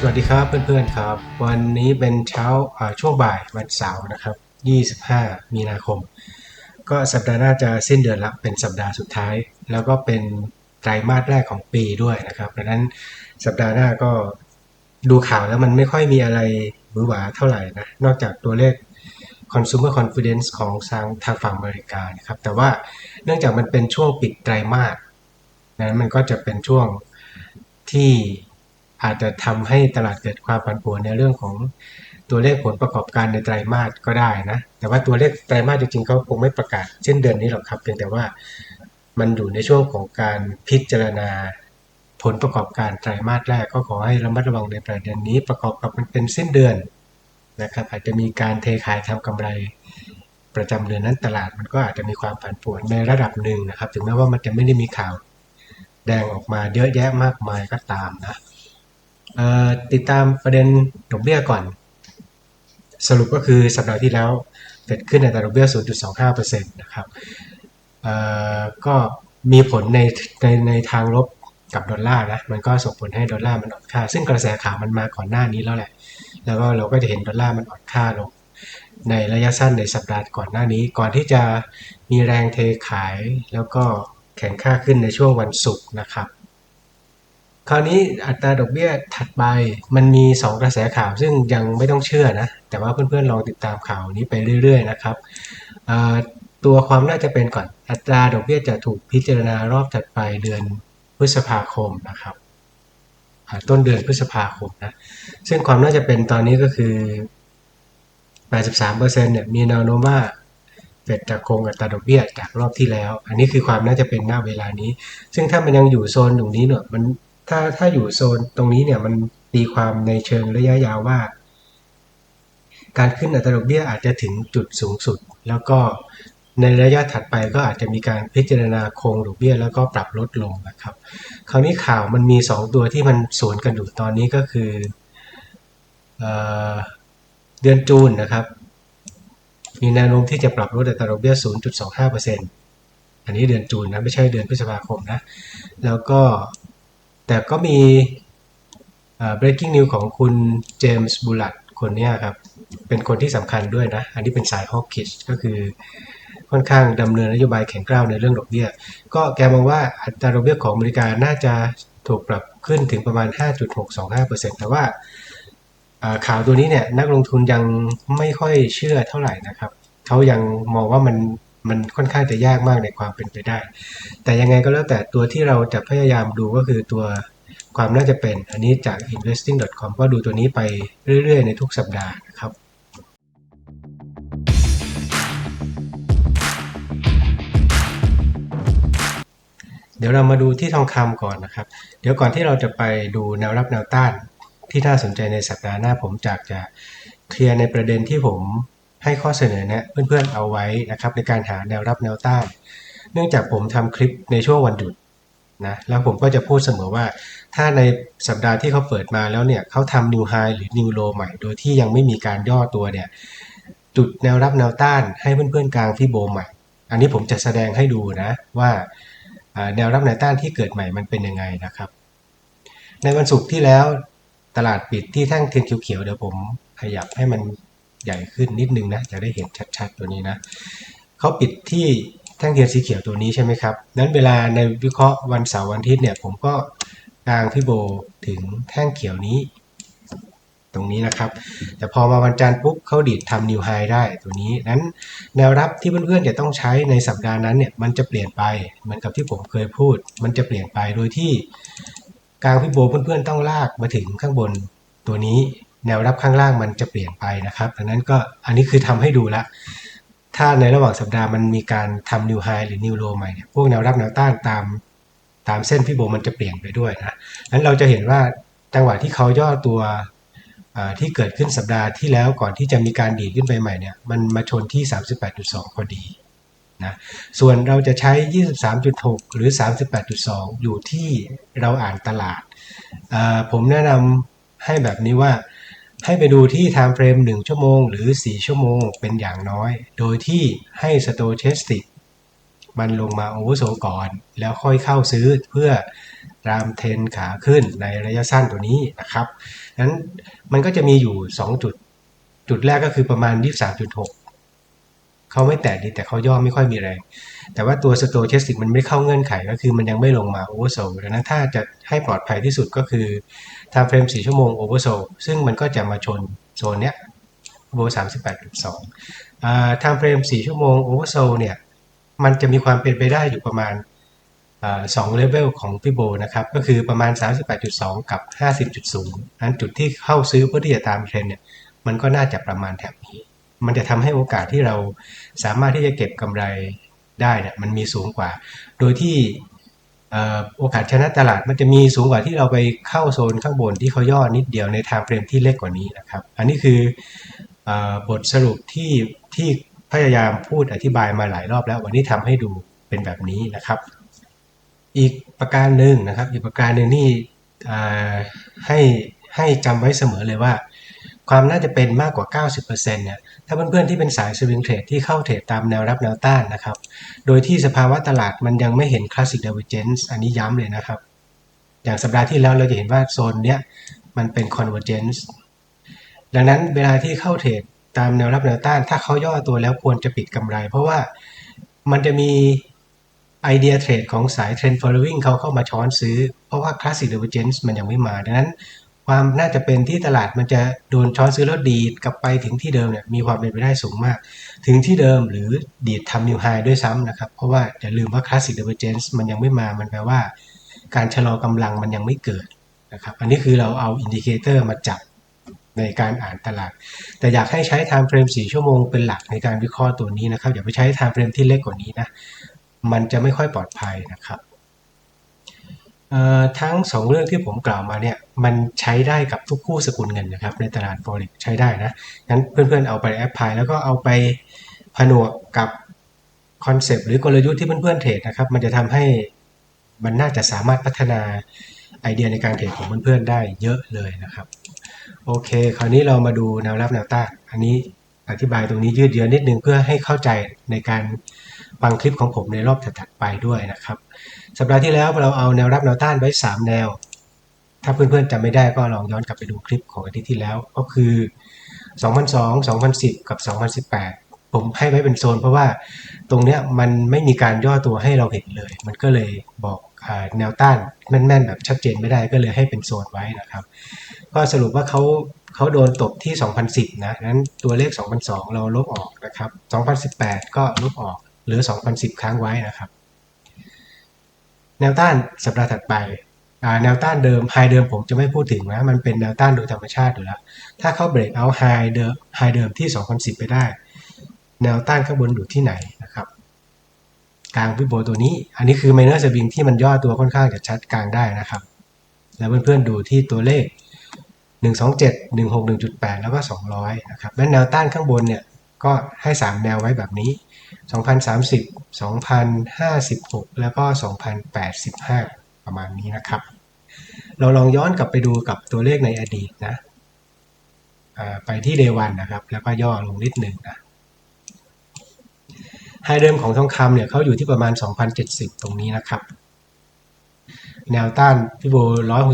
สวัสดีครับเพื่อนๆครับ วันนี้เป็นเช้าช่วงบ่ายวันเสาร์นะครับ 25 มีนาคม ก็สัปดาห์หน้าจะสิ้นเดือนละเป็นสัปดาห์สุดท้าย แล้วก็เป็นไตรมาสแรกของปีด้วยนะครับดังนั้นสัปดาห์หน้าก็ดูข่าวแล้วมันไม่ค่อยมีอะไรหวือหวาเท่าไหร่นะนอกจากตัวเลข consumer confidence ของทางทางฝั่งอเมริกานะครับแต่ว่าเนื่องจากมันเป็นช่วงปิดไตรมาสนั้นมันก็จะเป็นช่วงที่ อาจจะทำให้ตลาดเกิดความผันผวนในเรื่องของตัวเลขผลประกอบการในไตรมาสก็ได้นะ แต่ว่าตัวเลขไตรมาสจริงๆเขาคงไม่ประกาศเช่นเดือนนี้หรอกครับ เพียงแต่ว่ามันอยู่ในช่วงของการพิจารณาผลประกอบการไตรมาสแรกก็ขอให้ระมัดระวังในประเด็นนี้ประกอบกับมันเป็นสิ้นเดือนนะครับ อาจจะมีการเทขายทำกำไรประจำเดือนนั้นตลาดมันก็อาจจะมีความผันผวนในระดับหนึ่งนะครับ ถึงแม้ว่ามันจะไม่ได้มีข่าวแดงออกมาเยอะแยะมากมายก็ตามนะ ติดตามประเด็นดอกเบี้ยก่อน สรุปก็คือสัปดาห์ที่แล้วเกิดขึ้นในอัตราดอกเบี้ย 0.25%นะครับก็มีผลในในในทางลบกับดอลลาร์นะ มันก็ส่งผลให้ดอลลาร์มันอ่อนค่า ซึ่งกระแสข่าวมันมาก่อนหน้านี้แล้วแหละ แล้วก็เราก็จะเห็นดอลลาร์มันอ่อนค่าลง ในระยะสั้นในสัปดาห์ก่อนหน้านี้ ก่อนที่จะมีแรงเทขายแล้วก็แข็งค่าขึ้นในช่วงวันศุกร์นะครับ คราวนี้อัตราดอกเบี้ยถัดไปมันมี 2 กระแสข่าวซึ่งยังไม่ต้องเชื่อนะ แต่ว่าเพื่อนๆลองติดตามข่าวนี้ไปเรื่อยๆนะครับตัวความน่าจะเป็นก่อนอัตราดอกเบี้ยจะถูกพิจารณารอบถัดไปเดือนพฤษภาคมนะครับต้นเดือนพฤษภาคมนะซึ่งความน่าจะเป็นตอนนี้ก็คือ 83%เนี่ยมีแนวโน้มว่าเฟดจะคงอัตราดอกเบี้ยจากรอบที่แล้ว อันนี้คือความน่าจะเป็นหน้าเวลานี้ ซึ่งถ้ามันยังอยู่โซนตรงนี้เนี่ยมัน ถ้าถ้าอยู่โซนตรงนี้เนี่ยมันตีความในเชิงระยะยาวว่า การขึ้นอัตราดอกเบี้ยอาจจะถึงจุดสูงสุด แล้วก็ในระยะถัดไปก็อาจจะมีการพิจารณาคงดอกเบี้ยแล้วก็ปรับลดลงนะครับ คราวนี้ข่าวมันมี 2 ตัวที่มันสวนกันอยู่ตอนนี้ก็คือเอเดือนจูนนะครับ มีแนวโน้มที่จะปรับลดอัตราดอกเบี้ย 0.25%อันนี้เดือนจูนนะไม่ใช่เดือนพฤษภาคมนะ แล้วก็ แต่ก็มี breaking news ของคุณเจมส์บูลัดคนนี้ครับ เป็นคนที่สำคัญด้วยนะ อันนี้เป็นสายฮอกกิชก็คือค่อนข้างดำเนินนโยบายแข็งกร้าวในเรื่องดอกเบี้ย ก็แกมองว่าอัตราดอกเบี้ยของอเมริกาน่าจะถูกปรับขึ้นถึงประมาณ 5.625%แต่ว่าข่าวตัวนี้เนี่ยนักลงทุนยังไม่ค่อยเชื่อเท่าไหร่นะครับ เขายังมองว่ามัน มันค่อนข้างจะยากมากในความเป็นไปได้ แต่ยังไงก็แล้วแต่ตัวที่เราจะพยายามดูก็คือตัวความน่าจะเป็น อันนี้จาก investing.com ก็ดูตัวนี้ไปเรื่อยๆ ในทุกสัปดาห์นะครับเดี๋ยวเรามาดูที่ทองคำก่อนนะครับ เดี๋ยวก่อนที่เราจะไปดูแนวรับแนวต้านที่น่าสนใจในสัปดาห์หน้าผมจากจะเคลียร์ในประเด็นที่ผม ให้ข้อเสนอแนะเพื่อนๆเอาไว้นะครับในการหาแนวรับแนวต้าน เนื่องจากผมทำคลิปในช่วงวันหยุดนะแล้วผมก็จะพูดเสมอว่า ถ้าในสัปดาห์ที่เขาเปิดมาแล้วเนี่ยเขาทำ new high หรือ new low ใหม่ โดยที่ยังไม่มีการย่อตัวเนี่ยจุดแนวรับแนวต้านให้เพื่อนๆกลางที่โบใหม่ อันนี้ผมจะแสดงให้ดูนะว่าอ่าแนวรับแนวต้านที่เกิดใหม่มันเป็นยังไงนะครับ ในวันศุกร์ที่แล้วตลาดปิดที่แท่งเทียนเขียวๆเดี๋ยวผมขยับให้มัน ใหญ่ขึ้นนิดนึงนะจะได้เห็นชัดๆ ตัวนี้นะเขาปิดที่แท่งเทียนสีเขียวตัวนี้ใช่ไหมครับนั้นเวลาในวิเคราะห์วันเสาร์วันอาทิตย์เนี่ยผมก็กางพี่โบถึงแท่งเขียวนี้ ตรงนี้นะครับ แต่พอมาวันจันทร์ปุ๊บเขาดีดทำนิวไฮได้ตัวนี้นั้นแนวรับที่เพื่อนๆจะต้องใช้ในสัปดาห์นั้นเนี่ยมันจะเปลี่ยนไปเหมือนกับที่ผมเคยพูด มันจะเปลี่ยนไปโดยที่กลางพี่โบเพื่อนๆต้องลากมาถึงข้างบนตัวนี้ แนวรับข้างล่างมันจะเปลี่ยนไปนะครับดังนั้นก็อันนี้คือทำให้ดูละถ้าในระหว่างสัปดาห์มันมีการทำนิวไฮหรือนิวโลใหม่เนี่ยพวกแนวรับแนวต้านตามตามเส้นพี่โบมันจะเปลี่ยนไปด้วยนะนั้นเราจะเห็นว่าจังหวะที่เขาย่อตัวที่เกิดขึ้นสัปดาห์ที่แล้วก่อนที่จะมีการดีดขึ้นไปใหม่เนี่ยมันมาชนที่ 38.2 พอดีนะส่วนเราจะใช้ 23.6 หรือ 38.2 อยู่ที่เราอ่านตลาด ผมแนะนำให้แบบนี้ว่า ให้ไปดูที่ time frame 1 ชั่วโมง หรือ 4 ชั่วโมงเป็นอย่างน้อย โดยที่ให้ stochastic มันลงมา oversold ก่อน แล้วค่อยเข้าซื้อเพื่อตามเทรนขาขึ้นในระยะสั้นตัวนี้นะครับนั้นมันก็จะมีอยู่ 2 จุด จุดแรกก็คือประมาณ 23.6 เขาไม่แตะดีแต่เขาย่อไม่ค่อยมีแรง แต่ว่าตัวสโตเชสติกมันไม่เข้าเงื่อนไขก็คือมันยังไม่ลงมาโอเวอร์โซลดังนั้นถ้าจะให้ปลอดภัยที่สุดก็คือทำเฟรม 4 ชั่วโมงโอเวอร์โซลซึ่งมันก็จะมาชนโซนเนี้ยโบ38.2ทำเฟรม 4 ชั่วโมงโอเวอร์โซลเนี่ยมันจะมีความเป็นไปได้อยู่ประมาณสองเลเวลของพี่โบนะครับ ก็คือประมาณ 38.2 กับ 50.0นั้นจุดที่เข้าซื้อเพื่อที่จะตามเทรนเนี่ยมันก็น่าจะประมาณแถบนี้ มันจะทำให้โอกาสที่เราสามารถที่จะเก็บกำไร ได้เนี่ยมันมีสูงกว่า โดยที่โอกาสชนะตลาดมันจะมีสูงกว่าที่เราไปเข้าโซนข้างบนที่เขาย่อนิดเดียวในไทม์เฟรมที่เล็กกว่านี้นะครับ อันนี้คือบทสรุปที่ที่พยายามพูดอธิบายมาหลายรอบแล้ว วันนี้ทำให้ดูเป็นแบบนี้นะครับ อีกประการหนึ่งนะครับ อีกประการหนึ่งนี่ให้ให้จำไว้เสมอเลยว่า ความน่าจะเป็นมากกว่า 90%เนี่ยถ้าเพื่อนๆที่เป็นสายสวิงเทรดที่เข้าเทรดตามแนวรับแนวต้านนะครับ โดยที่สภาวะตลาดมันยังไม่เห็นคลาสสิกเดเวอร์เจนซ์อันนี้ย้ำเลยนะครับ อย่างสัปดาห์ที่แล้วเราจะเห็นว่าโซนเนี้ยมันเป็นคอนเวอร์เจนซ์ดังนั้นเวลาที่เข้าเทรดตามแนวรับแนวต้าน ถ้าเขาย่อตัวแล้วควรจะปิดกำไร เพราะว่ามันจะมีไอเดียเทรดของสายเทรนด์ following เขาเข้ามาช้อนซื้อ เพราะว่า classic divergence มันยังไม่มา ดังนั้น ความน่าจะเป็นที่ตลาดมันจะโดนช้อนซื้อแล้วดีดกลับไปถึงที่เดิมเนี่ยมีความเป็นไปได้สูงมาก ถึงที่เดิมหรือดีดทำนิวไฮด้วยซ้ำนะครับ เพราะว่าอย่าลืมว่า classic divergence มันยังไม่มามันแปลว่า การชะลอกำลังมันยังไม่เกิดนะครับอันนี้คือเราเอาอินดิเคเตอร์มาจับในการอ่านตลาด แต่อยากให้ใช้ time frame 4 ชั่วโมงเป็นหลักในการวิเคราะห์ตัวนี้นะครับ อย่าไปใช้ time frame ที่เล็กกว่านี้นะ มันจะไม่ค่อยปลอดภัยนะครับ ทั้ง 2 เรื่องที่ผมกล่าวมาเนี่ยมันใช้ได้กับทุกคู่สกุลเงินนะครับ ในตลาด forex ใช้ได้นะงั้นเพื่อนๆเอาไปแอปพลายแล้วก็เอาไปผนวกกับคอนเซปต์หรือกลยุทธ์ที่เพื่อนๆเทรดนะครับ มันจะทำให้มันน่าจะสามารถพัฒนาไอเดียในการเทรดของเพื่อนๆได้เยอะเลยนะครับ โอเค คราวนี้เรามาดูแนวรับแนวต้านอันนี้อธิบายตรงนี้ยืดเยื้อนิดนึงเพื่อให้เข้าใจในการฟังคลิปของผมในรอบถัดไปด้วยนะครับ สัปดาห์ที่แล้วเราเอาแนวรับแนวต้านไว้ 3 แนว ถ้าเพื่อนๆจำไม่ได้ก็ลองย้อนกลับไปดูคลิปของอาทิตย์ที่แล้ว ก็คือ 2002 2010 กับ 2018 ผมให้ไว้เป็นโซนเพราะว่าตรงเนี้ยมันไม่มีการย่อตัวให้เราเห็นเลย มันก็เลยบอกแนวต้านแม่นๆ แบบชัดเจนไม่ได้ก็เลยให้เป็นโซนไว้นะครับ ก็สรุปว่าเขาเขาโดนตกที่ 2010 นะนั้นตัวเลข 2002 เราลบออกนะครับ 2018 ก็ลบออกหรือ 2010 ค้างไว้นะครับ แนวต้านสัปดาห์ถัดไปแนวต้านเดิมไฮเดิมผมจะไม่พูดถึงนะ มันเป็นแนวต้านโดยธรรมชาติอยู่แล้ว ถ้าเขาเบรกเอาไฮเดิมไฮเดิมที่ 2010 ไปได้ แนวต้านข้างบนอยู่ที่ไหนนะครับ กลางพิโบตัวนี้ อันนี้คือไมเนอร์สวิงที่มันย่อตัวค่อนข้างจะชัดกลางได้นะครับ แล้วเพื่อนๆดูที่ตัวเลข 127 16 1.8 แล้วก็ 200 นะครับ และแนวต้านข้างบนเนี่ย ก็ให้ 3 แนวไว้แบบนี้ 2030 2056 แล้วก็ 2085 ประมาณนี้นะครับ เราลองย้อนกลับไปดูกับตัวเลขในอดีตนะไปที่เดวันนะครับ แล้วก็ย่อลงนิดหนึ่งนะไฮเดิมของทองคำเนี่ยเขาอยู่ที่ประมาณ 2070 ตรงนี้นะครับ แนวต้านฟิโบ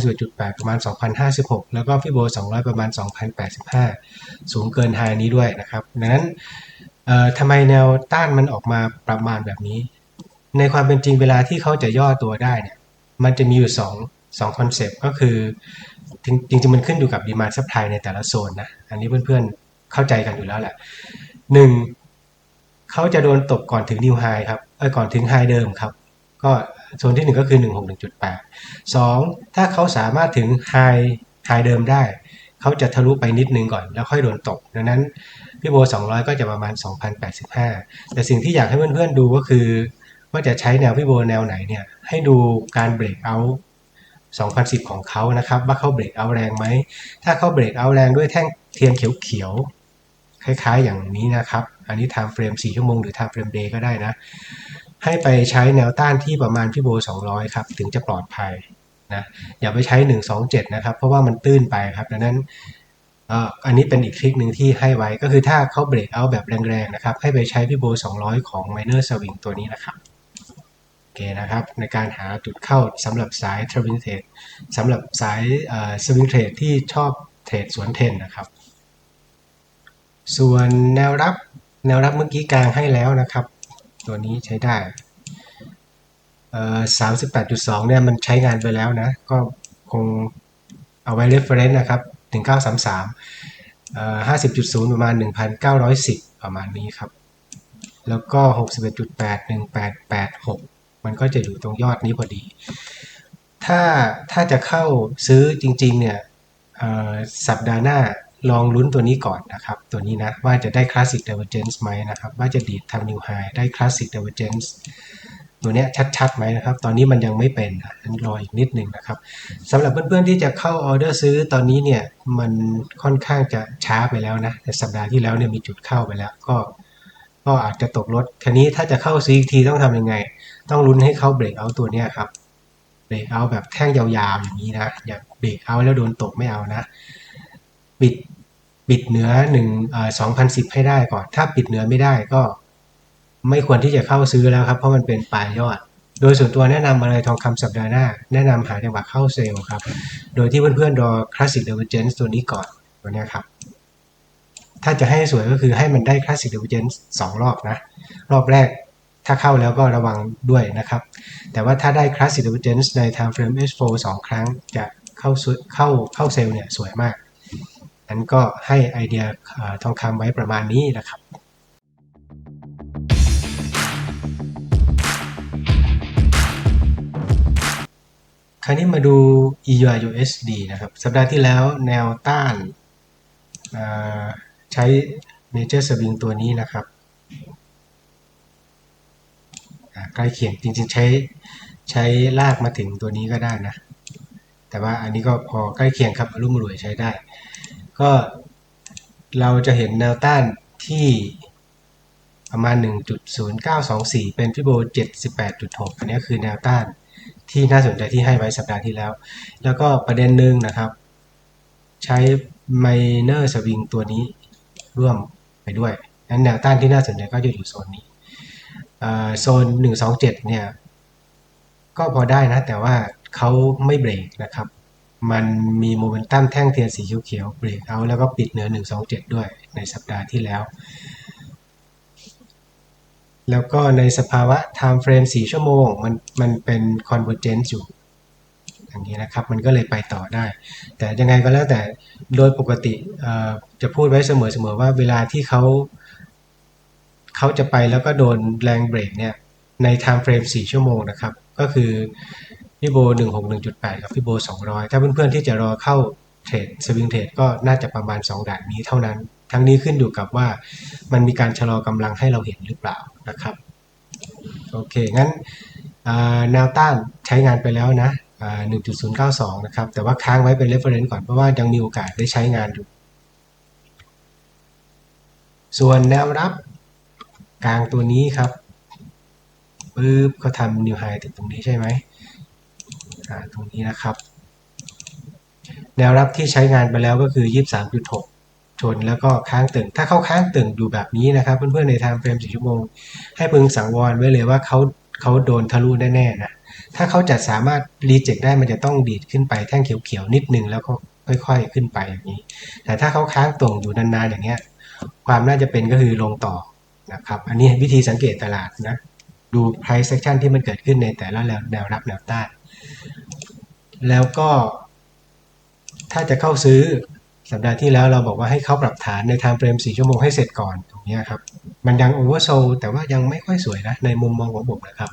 161.8 ประมาณ 2,056 แล้วก็ฟิโบ200 ประมาณ 2,085 สูงเกินไฮนี้ด้วยนะครับ ดังนั้นทำไมแนวต้านมันออกมาประมาณแบบนี้ ในความเป็นจริงเวลาที่เขาจะย่อตัวได้เนี่ย มันจะมีอยู่2 2คอนเซปต์ก็คือ จริงๆมันขึ้นอยู่กับดีมาร์ซัพพลายในแต่ละโซนนะ อันนี้เพื่อนๆเข้าใจกันอยู่แล้วแหละ 1. เขาจะโดนตกก่อนถึงนิวไฮครับเออก่อนถึงไฮเดิมครับ ก็ โซนที่ 1 ก็คือ 161.8 2 ถ้าเขาสามารถถึงไฮไฮเดิมได้ เขาจะทะลุไปนิดนึงก่อน แล้วค่อยโดนตก ดังนั้นพี่โบ 200 ก็จะประมาณ 2,085 แต่สิ่งที่อยากให้เพื่อนๆดูก็คือ ว่าจะใช้แนวพี่โบแนวไหนเนี่ยให้ดูการเบรกเอา2010 ของเขานะครับ ว่าเขาเบรกเอาแรงไหม ถ้าเขาเบรกเอาแรงด้วยแท่งเทียนเขียวๆคล้ายๆอย่างนี้นะครับ อันนี้ time frame 4 ชั่วโมงหรือ time frame day ก็ได้นะ ให้ไปใช้แนวต้านที่ประมาณพี่โบ 200 ครับ ถึงจะปลอดภัยนะอย่าไปใช้ 127 นะครับ เพราะว่ามันตื้นไปครับดังนั้นอันนี้เป็นอีกทริคหนึ่งที่ให้ไว้ก็คือถ้าเขาเบรกเอาแบบแรงๆนะครับ ให้ไปใช้พี่โบ 200 ของ Miner Swing ตัวนี้นะครับโอเคนะครับ ในการหาจุดเข้าสำหรับสาย t r a v i n g trade สำหรับสายสวิงเทรดที่ชอบเทรดสวนเทรนนะครับ ส่วนแนวรับแนวรับเมื่อกี้กลางให้แล้วนะครับ ตัวนี้ใช้ได้สามสิบแปดจุดสองเนี่ยมันใช้งานไปแล้วนะ ก็คงเอาไว้ reference นะครับถึงเก้าสามสามห้าสิบจุดศูนย์ประมาณหนึ่งพันเก้าร้อยสิบประมาณนี้ครับ แล้วก็หกสิบเอ็ดจุดแปดหนึ่งแปดแปดหกมันก็จะอยู่ตรงยอดนี้พอดี ถ้าถ้าจะเข้าซื้อจริงๆเนี่ยสัปดาห์หน้า ลองลุ้นตัวนี้ก่อนนะครับ ตัวนี้นะ ว่าจะได้ Classic Divergence ไหมนะครับ ว่าจะดีดทำ New High ได้ Classic Divergence ตัวเนี้ยชัดๆไหมนะครับ ตอนนี้มันยังไม่เป็นนรออีกนิดหนึ่งนะครับสำหรับเพื่อนๆที่จะเข้าออเดอร์ซื้อตอนนี้เนี่ยมันค่อนข้างจะช้าไปแล้วนะแต่สัปดาห์ที่แล้วเนี่ยมีจุดเข้าไปแล้วก็ก็อาจจะตกรถทีนี้ถ้าจะเข้าซื้ออีกทีต้องทำยังไง ต้องลุ้นให้เข้าเบรกเอาตัวเนี้ยครับเบรกเอาแบบแท่งยาวๆอย่างนี้นะอย่าเบรกเอาแล้วโดนตกไม่เอานะ ปิด ปิดเหนือหนึ่งสองพันสิบให้ได้ก่อน ถ้าปิดเหนือไม่ได้ก็ ไม่ควรที่จะเข้าซื้อแล้วครับ เพราะมันเป็นปลายยอด โดยส่วนตัวแนะนำอะไรทองคำสัปดาห์หน้า แนะนำหาจังหวะเข้าเซลล์ครับ โดยที่เพื่อนๆรอ Classic Divergence ตัวนี้ก่อนตัวนี้ครับ ถ้าจะให้สวยก็คือให้มันได้ Classic Divergence สองรอบนะ รอบแรกถ้าเข้าแล้วก็ระวังด้วยนะครับ แต่ว่าถ้าได้ Classic Divergence ใน Time Frame H4 สองครั้งจะเข้าเข้าเข้าเซลล์เนี่ยสวยมาก นั้นก็ให้ไอเดียทองคำไว้ประมาณนี้นะครับคราวนี้มาดู EUR USD นะครับ สัปดาห์ที่แล้วแนวต้านใช้ Major Swing ตัวนี้นะครับใกล้เคียงจริงๆใช้ใช้ลากมาถึงตัวนี้ก็ได้นะ แต่ว่าอันนี้ก็พอใกล้เคียงครับรุ่มรวยใช้ได้ ก็เราจะเห็นแนวต้านที่ประมาณ 1.0924 เป็นฟิโบ 78.6 อันนี้คือแนวต้านที่น่าสนใจที่ให้ไว้สัปดาห์ที่แล้ว แล้วก็ประเด็นหนึ่งนะครับ ใช้ minor swing ตัวนี้ร่วมไปด้วยนั้นแนวต้านที่น่าสนใจก็จะอยู่โซนนี้โซน 127 เนี่ย ก็พอได้นะ แต่ว่าเขาไม่เบรกนะครับ มันมีโมเมนตัมแท่งเทียนสีเขียวๆเบรกเอาแล้วก็ปิดเหนือ 127 ด้วยในสัปดาห์ที่แล้ว แล้วก็ในสภาวะ time frame 4 ชั่วโมง มันมันเป็น convergence อยู่อย่างนี้นะครับ มันก็เลยไปต่อได้ แต่ยังไงก็แล้วแต่โดยปกติจะพูดไว้เสมอๆว่าเวลาที่เขาเขาจะไปแล้วก็โดนแรงเบรกเนี่ยใน time frame 4 ชั่วโมงนะครับ ก็คือ พี่โบ161.8 กับพี่โบ200 ถ้าเพื่อนๆที่จะรอเข้าเทรดสวิงเทรดก็น่าจะประมาณ 2ด่านนี้เท่านั้น ทั้งนี้ขึ้นอยู่กับว่ามันมีการชะลอกำลังให้เราเห็นหรือเปล่านะครับโอเค งั้นแนวต้านใช้งานไปแล้วนะ 1.092 นะครับ แต่ว่าค้างไว้เป็น reference ก่อน เพราะว่ายังมีโอกาสได้ใช้งานอยู่ ส่วนแนวรับกลางตัวนี้ครับปึ๊บเขาทำ new high ถึงตรงนี้ใช่ไหม ตรงนี้นะครับ แนวรับที่ใช้งานไปแล้วก็คือ 23.6 ชนแล้วก็ค้างตึง ถ้าเขาค้างตึงอยู่แบบนี้นะครับ เพื่อนๆในไทม์เฟรม4ชั่วโมง ให้พึงสังวรไว้เลยว่าเขาเขาโดนทะลุแน่ๆนะถ้าเขาจะสามารถรีเจ็คได้มันจะต้องดีดขึ้นไปแท่งเขียวๆนิดนึงแล้วก็ค่อยๆขึ้นไปอย่างนี้ แต่ถ้าเขาค้างตรงอยู่นานๆอย่างเงี้ย ความน่าจะเป็นก็คือลงต่อนะครับ อันนี้วิธีสังเกตตลาดนะ ดู price section ที่มันเกิดขึ้นในแต่ละแนวรับแนวต้าน แล้วก็ ถ้าจะเข้าซื้อสัปดาห์ที่แล้วเราบอกว่าให้เข้าปรับฐานใน time frame 4ชั่วโมงให้เสร็จก่อนตรงนี้ครับ มันยังโอเวอร์โซแต่ว่ายังไม่ค่อยสวยนะ ในมุมมองของผมนะครับ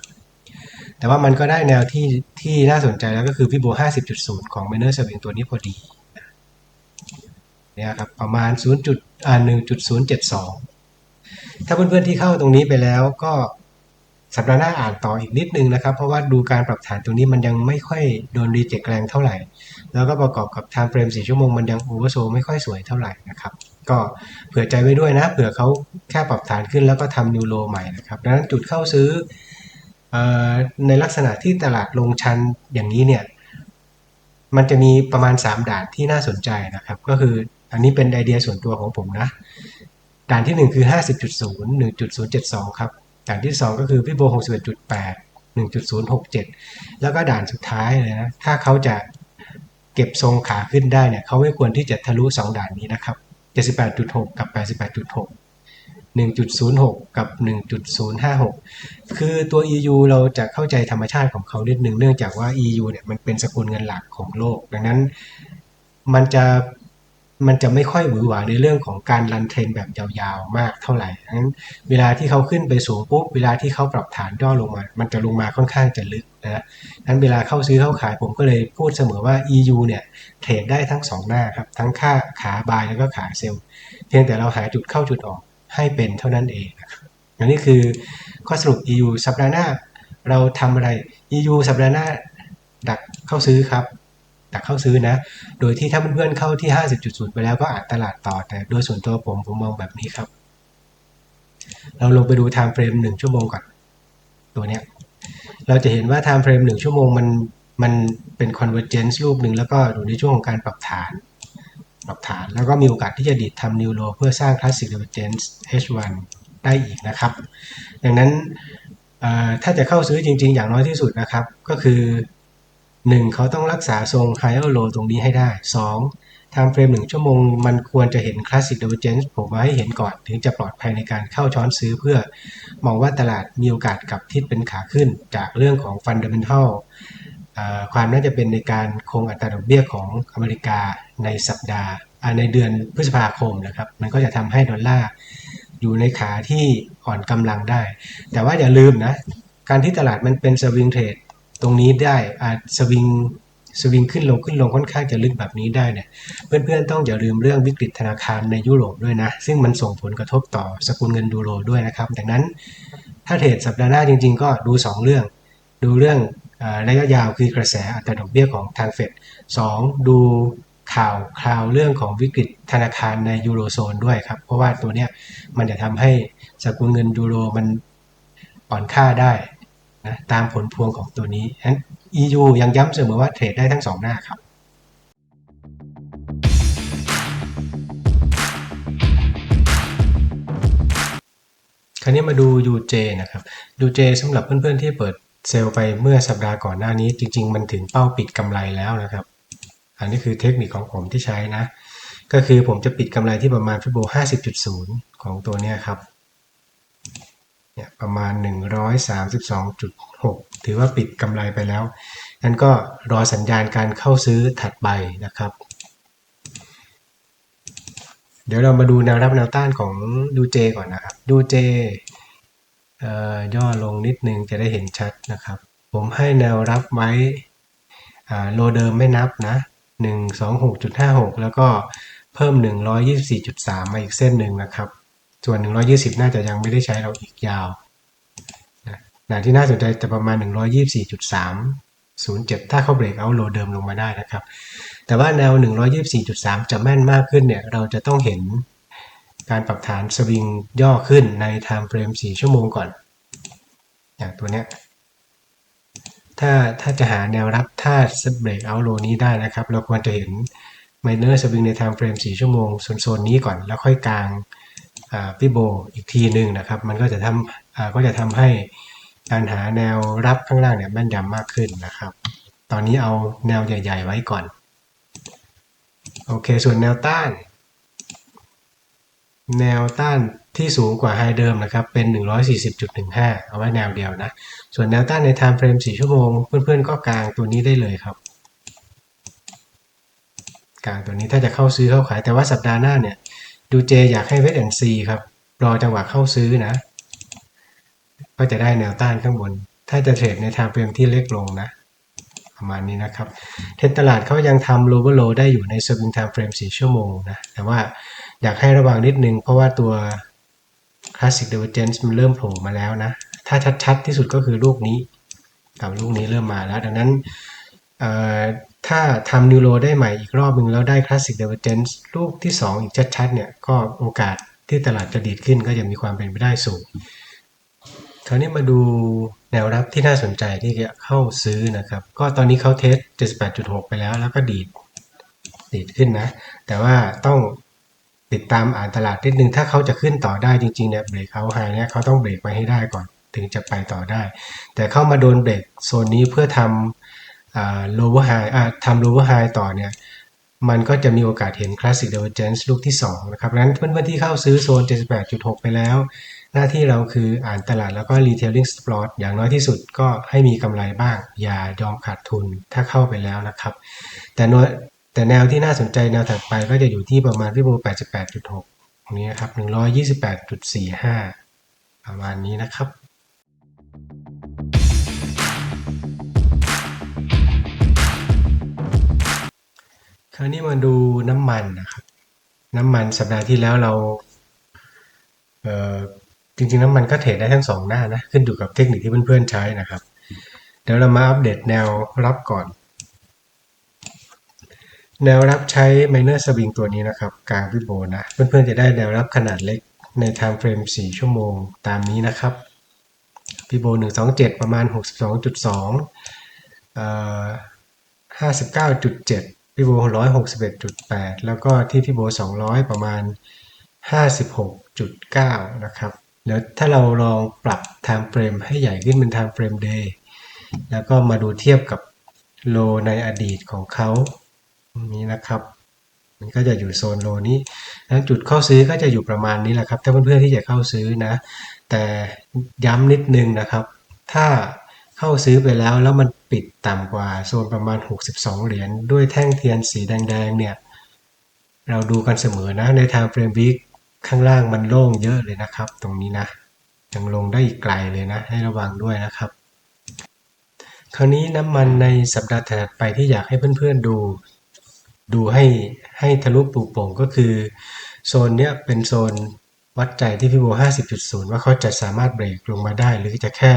แต่ว่ามันก็ได้แนวที่ที่น่าสนใจแล้วก็คือพี่โบ50.0 ของ Miner Swing ตัวนี้พอดีเนี่ยครับประมาณ0จุดอ่า1.072 ถ้าเพื่อนๆที่เข้าตรงนี้ไปแล้วก็ สัปดาห์หน้าอ่านต่ออีกนิดนึงนะครับ เพราะว่าดูการปรับฐานตรงนี้มันยังไม่ค่อยโดนรีเจ็คแรงเท่าไหร่ แล้วก็ประกอบกับ time frame 4ชั่วโมงมันยังโอเวอร์โซไม่ค่อยสวยเท่าไหร่นะครับก็เผื่อใจไว้ด้วยนะเผื่อเขาแค่ปรับฐานขึ้นแล้วก็ทำนิวโลใหม่นะครับดังนั้นจุดเข้าซื้อในลักษณะที่ตลาดลงชันอย่างนี้เนี่ยมันจะมีประมาณ 3 ด่านที่น่าสนใจนะครับ ก็คืออันนี้เป็นไอเดียส่วนตัวของผมนะ ด่านที่ 1 คือ 50.0 1.072 ครับ อย่างที่ 2 ก็คือพี่โบ61.8 1.067 แล้วก็ด่านสุดท้ายเลยนะ ถ้าเขาจะเก็บทรงขาขึ้นได้เนี่ย เขาไม่ควรที่จะทะลุ 2 ด่านนี้นะครับ 78.6 กับ 88.6 1.06 กับ 1.056 คือตัว EU เราจะเข้าใจธรรมชาติของเขานิดนึงเนื่องจากว่า EU เนี่ยมันเป็นสกุลเงินหลักของโลก ดังนั้นมันจะ มันจะไม่ค่อยหวือหวาในเรื่องของการรันเทรนแบบยาวๆ มากเท่าไหร่นั้นเวลาที่เขาขึ้นไปสูงปุ๊บ เวลาที่เขาปรับฐานย่อลงมา มันจะลงมาค่อนข้างจะลึกนะนั้นเวลาเข้าซื้อเข้าขายผมก็เลยพูดเสมอว่า EU เนี่ยเทรดได้ทั้งสองหน้าครับ ทั้งค่าขาบายแล้วก็ขาเซลล์เพียงแต่เราหาจุดเข้าจุดออกให้เป็นเท่านั้นเองอันนี้คือข้อสรุป EU สัปดาห์หน้า เราทำอะไร EU สัปดาห์หน้าดักเข้าซื้อครับ ดักเข้าซื้อนะ โดยที่ถ้าเพื่อนๆเข้าที่ 50.0 ไปแล้วก็อ่านตลาดต่อ แต่โดยส่วนตัวผมผมมองแบบนี้ครับ เราลงไปดู time frame 1 ชั่วโมงก่อน ตัวเนี้ย เราจะเห็นว่า time frame 1 ชั่วโมงมันมันเป็น convergence รูปหนึ่งแล้วก็อยู่ในช่วงของการปรับฐานปรับฐาน แล้วก็มีโอกาสที่จะดีดทำ new low เพื่อสร้าง classic divergence H1 ได้อีกนะครับ ดังนั้นถ้าจะเข้าซื้อจริง ๆ อย่างน้อยที่สุดนะครับ ก็คือ 1. เขาต้องรักษาทรง higher low ตรงนี้ให้ได้ 2. time frame 1ชั่วโมง มันควรจะเห็น classic divergence ผมว่าให้เห็นก่อนถึงจะปลอดภัยในการเข้าช้อนซื้อเพื่อ มองว่าตลาดมีโอกาสกลับทิศเป็นขาขึ้น จากเรื่องของ fundamental ความน่าจะเป็นในการคงอัตราดอกเบี้ยของอเมริกาในสัปดาห์ในเดือนพฤษภาคมนะครับ มันก็จะทำให้ดอลลาร์อยู่ในขาที่อ่อนกำลังได้ แต่ว่าอย่าลืมนะ การที่ตลาดมันเป็นสวิงเทรด ตรงนี้ได้อาจสวิงสวิงขึ้นลงขึ้นลงค่อนข้างจะลึกแบบนี้ได้เนี่ยเพื่อนๆต้องอย่าลืมเรื่องวิกฤตธนาคารในยุโรปด้วยนะ ซึ่งมันส่งผลกระทบต่อสกุลเงินยูโรด้วยนะครับ ดังนั้นถ้าเทรดสัปดาห์หน้าจริงๆ ก็ดู 2 เรื่อง ดูเรื่องระยะยาวคือกระแสอัตราดอกเบี้ยของทางเฟดสดูข่าวคราวเรื่องของวิกฤตธนาคารในยูโรโซนด้วยครับ เพราะว่าตัวเนี้ยมันจะทำให้สกุลเงินยูโรมันอ่อนค่าได้ นะตามผลพวงของตัวนี้ฉะนั้น EU ยังย้ำเสมอว่าเทรดได้ทั้งสองหน้าครับคราวนี้มาดู UJ นะครับ UJ สำหรับเพื่อนๆที่เปิดเซลล์ไปเมื่อสัปดาห์ก่อนหน้านี้ จริง ๆ มันถึงเป้าปิดกำไรแล้วนะครับ อันนี้คือเทคนิคของผมที่ใช้นะ ก็คือผมจะปิดกำไรที่ประมาณฟิโบ50.0 ของตัวนี้ครับ เนี่ยประมาณ 132.6 ถือว่าปิดกำไรไปแล้วนั้นก็รอสัญญาณการเข้าซื้อถัดไปนะครับ เดี๋ยวเรามาดูแนวรับแนวต้านของดูเจก่อนนะครับ ดูเจย่อลงนิดนึงจะได้เห็นชัดนะครับ ผมให้แนวรับไว้โลเดิมไม่นับนะ 126.56 แล้วก็เพิ่ม 124.3 มาอีกเส้นหนึ่งนะครับ ส่วน 120 น่าจะยังไม่ได้ใช้เราอีกยาวนะที่น่าสนใจจะประมาณ 124.307 ถ้าเขาเบรกเอาโลเดิมลงมาได้นะครับ แต่ว่าแนว 124.3 จะแม่นมากขึ้นเนี่ยเราจะต้องเห็นการปรับฐานสวิงย่อขึ้นใน time frame 4ชั่วโมงก่อน อย่างตัวเนี้ยถ้าถ้าจะหาแนวรับถ้าเบรกเอาโลนี้ได้นะครับ เราควรจะเห็น minor swing ใน time frame 4ชั่วโมงโซนนี้ก่อน แล้วค่อยกลาง พี่โบอีกทีหนึ่งนะครับ มันก็จะทำก็จะทำให้การหาแนวรับข้างล่างเนี่ยแม่นยำมากขึ้นนะครับ ตอนนี้เอาแนวใหญ่ ๆ ไว้ก่อน โอเค ส่วนแนวต้าน แนวต้านที่สูงกว่าไฮเดิมนะครับ เป็น 140.15 เอาไว้แนวเดียวนะ ส่วนแนวต้านใน time frame 4ชั่วโมง เพื่อนๆ ก็กลางตัวนี้ได้เลยครับ กลางตัวนี้ถ้าจะเข้าซื้อเข้าขาย แต่ว่าสัปดาห์หน้าเนี่ย ดูเจอยากให้เวทแอนซีครับ รอจังหวะเข้าซื้อนะ ก็จะได้แนวต้านข้างบน ถ้าจะเทรดในทางเฟรมที่เล็กลงนะ ประมาณนี้นะครับ เทรดตลาดเขายังทำโลเวอร์โลได้อยู่ในสวิงไทม์เฟรม4ชั่วโมงนะ แต่ว่าอยากให้ระวังนิดนึง เพราะว่าตัว Classic Divergence มันเริ่มโผล่มาแล้วนะ ถ้าชัดๆที่สุดก็คือลูกนี้ กับลูกนี้เริ่มมาแล้ว ดังนั้น ถ้าทำนิวโรได้ใหม่อีกรอบหนึ่งแล้วได้คลาสสิกเดเวอร์เจนซ์ลูกที่ 2 อีกชัดๆเนี่ยก็โอกาสที่ตลาดจะดีดขึ้นก็จะมีความเป็นไปได้สูง คราวนี้มาดูแนวรับที่น่าสนใจที่จะเข้าซื้อนะครับ ก็ตอนนี้เขาเทส 78.6 ไปแล้วแล้วก็ดีดดีดขึ้นนะ แต่ว่าต้องติดตามอ่านตลาดนิดนึง ถ้าเขาจะขึ้นต่อได้จริงๆเนี่ยเบรกเอาไฮเนี่ยเขาต้องเบรกไว้ให้ได้ก่อนถึงจะไปต่อได้ แต่เข้ามาโดนเบรกโซนนี้เพื่อทำอ่า lower high อ่าทำ lower high ต่อเนี่ยมันก็จะมีโอกาสเห็น classic divergence ลูกที่ 2 นะครับดังนั้นเพื่อนๆที่เข้าซื้อโซน 78.6 ไปแล้ว หน้าที่เราคืออ่านตลาดแล้วก็ retailing stop loss อย่างน้อยที่สุดก็ให้มีกำไรบ้าง อย่ายอมขาดทุนถ้าเข้าไปแล้วนะครับ แต่แต่แนวที่น่าสนใจแนวถัดไปก็จะอยู่ที่ประมาณที่โบ88.6 ตรงนี้นะครับ 128.45 ประมาณนี้นะครับ ราวนี้มาดูน้ำมันนะครับ น้ำมันสัปดาห์ที่แล้วเราเอ่อจริงๆน้ำมันก็เทรดได้ทั้งสองหน้านะขึ้นอยู่กับเทคนิคที่เพื่อนๆใช้นะครับ เดี๋ยวเรามาอัปเดตแนวรับก่อน แนวรับใช้ minor swing ตัวนี้นะครับ กลางวิโบนะ เพื่อนๆจะได้แนวรับขนาดเล็กใน time frame 4 ชั่วโมงตามนี้นะครับวิโบ127 ประมาณ 62.2เอ่อ59.7 พี่โบ161.8แล้วก็ที่พี่โบ200ประมาณ56.9นะครับเดี๋ยวถ้าเราลองปรับ time frame ให้ใหญ่ขึ้นเป็น time frame day แล้วก็มาดูเทียบกับโลในอดีตของเขานี้นะครับ มันก็จะอยู่โซนโลนี้แล้วจุดเข้าซื้อก็จะอยู่ประมาณนี้แหละครับ ถ้าเพื่อนๆที่จะเข้าซื้อนะ แต่ย้ำนิดนึงนะครับ ถ้า เข้าซื้อไปแล้ว แล้วมันปิดต่ำกว่าโซนประมาณ 62 เหรียญด้วยแท่งเทียนสีแดงๆเนี่ยเราดูกันเสมอนะใน time frame week ข้างล่างมันโล่งเยอะเลยนะครับ ตรงนี้นะยังลงได้อีกไกลเลยนะ ให้ระวังด้วยนะครับ คราวนี้น้ำมันในสัปดาห์ถัดไปที่อยากให้เพื่อนๆดู ดูให้ให้ทะลุปลูโป่งก็คือ โซนเนี้ยเป็นโซนวัดใจที่พี่โบ50.0 ว่าเขาจะสามารถเบรกลงมาได้ หรือจะแค่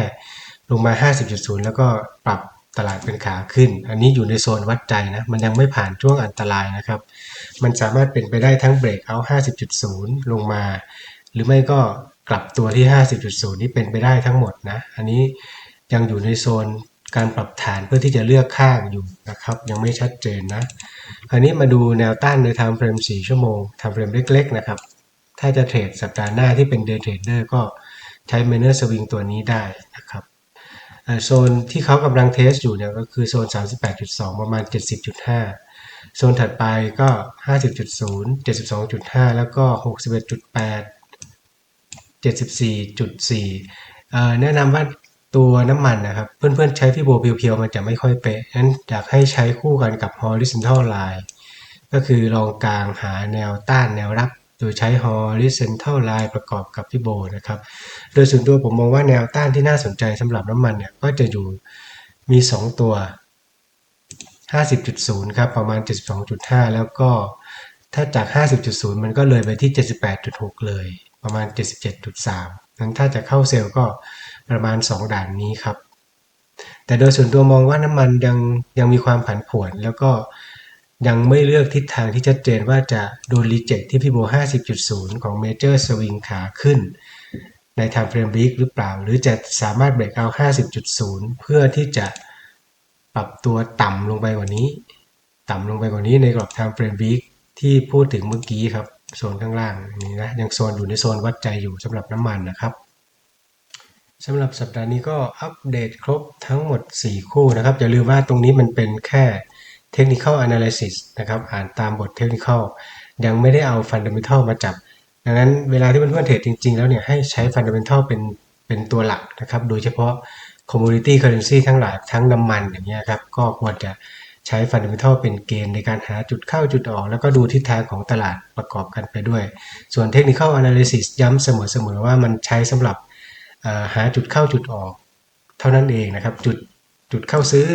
งมา 50.0 แล้วก็ปรับตลาดเป็นขาขึ้น อันนี้อยู่ในโซนวัดใจนะ มันยังไม่ผ่านช่วงอันตรายนะครับ มันสามารถเป็นไปได้ทั้งเบรกเอา50.0 ลงมา หรือไม่ก็กลับตัวที่ 50.0 นี่เป็นไปได้ทั้งหมดนะ อันนี้ยังอยู่ในโซนการปรับฐานเพื่อที่จะเลือกข้างอยู่นะครับ ยังไม่ชัดเจนนะ คราวนี้มาดูแนวต้านใน time frame 4ชั่วโมง time frame เล็กๆนะครับ ถ้าจะเทรดสัปดาห์หน้าที่เป็น day trader ก็ใช้ minor swing ตัวนี้ได้นะครับ โซนที่เขากำลังเทสอยู่เนี่ยก็คือโซน 38.2 ประมาณ 70.5 โซนถัดไปก็ 50.0 72.5 แล้วก็ 61.8 74.4 แนะนำว่าตัวน้ำมันนะครับ เพื่อนๆใช้พี่โบเพียวๆ มันจะไม่ค่อยเป๊ะงั้นอยากให้ใช้คู่กันกับ horizontal line ก็คือลองกลางหาแนวต้านแนวรับ โดยใช้ horizontal line ประกอบกับพี่โบนะครับ โดยส่วนตัวผมมองว่าแนวต้านที่น่าสนใจสำหรับน้ำมันเนี่ยก็จะอยู่มี 2 ตัว 50.0 ครับ ประมาณ 72.5 แล้วก็ถ้าจาก 50.0 มันก็เลยไปที่ 78.6 เลย ประมาณ 77.3 นั้นถ้าจะเข้าเซลล์ก็ประมาณ 2 ด่านนี้ครับ แต่โดยส่วนตัวมองว่าน้ำมันยังยังมีความผันผวนแล้วก็ ยังไม่เลือกทิศทางที่ชัดเจนว่าจะโดนรีเจ็คที่พี่โบ 50.0 ของ Major Swing ขาขึ้น ใน Time Frame Week หรือเปล่า หรือจะสามารถเบรกเอา 50.0 เพื่อที่จะปรับตัวต่ำลงไปกว่านี้ ต่ำลงไปกว่านี้ในกรอบ Time Frame Week ที่พูดถึงเมื่อกี้ครับ โซนข้างล่างนี้นะยังโซนอยู่ในโซนวัดใจอยู่สำหรับน้ำมันนะครับสำหรับสัปดาห์นี้ก็อัปเดตครบทั้งหมด 4 คู่นะครับอย่าลืมว่าตรงนี้มันเป็นแค่ Technical Analysis นะครับอ่านตามบท Technical ยังไม่ได้เอา Fundamental มาจับ ดังนั้นเวลาที่เพื่อนๆเทรดจริงๆ แล้วเนี่ยให้ใช้ Fundamental เป็นเป็นตัวหลักนะครับ โดยเฉพาะ Commodity Currency ทั้งหลายทั้งน้ำมันอย่างเงี้ยครับก็ควรจะใช้ Fundamental เป็นเกณฑ์ในการหาจุดเข้าจุดออก แล้วก็ดูทิศทางของตลาดประกอบกันไปด้วย ส่วน Technical Analysis ย้ำเสมอๆว่ามันใช้สำหรับหาจุดเข้าจุดออก เท่านั้นเองนะครับจุดจุดเข้าซื้อ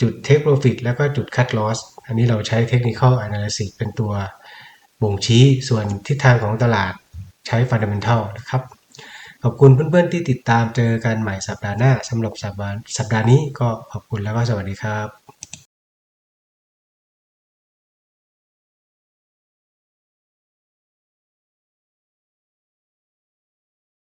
จุด Take Profit แล้วก็จุด Cut Loss อันนี้เราใช้ Technical Analysis เป็นตัวบ่งชี้ส่วนทิศทางของตลาดใช้ Fundamental นะครับ ขอบคุณเพื่อนๆที่ติดตามเจอกันใหม่สัปดาห์หน้าสำหรับสัปดาห์สัปดาห์นี้ก็ขอบคุณแล้วก็สวัสดีครับ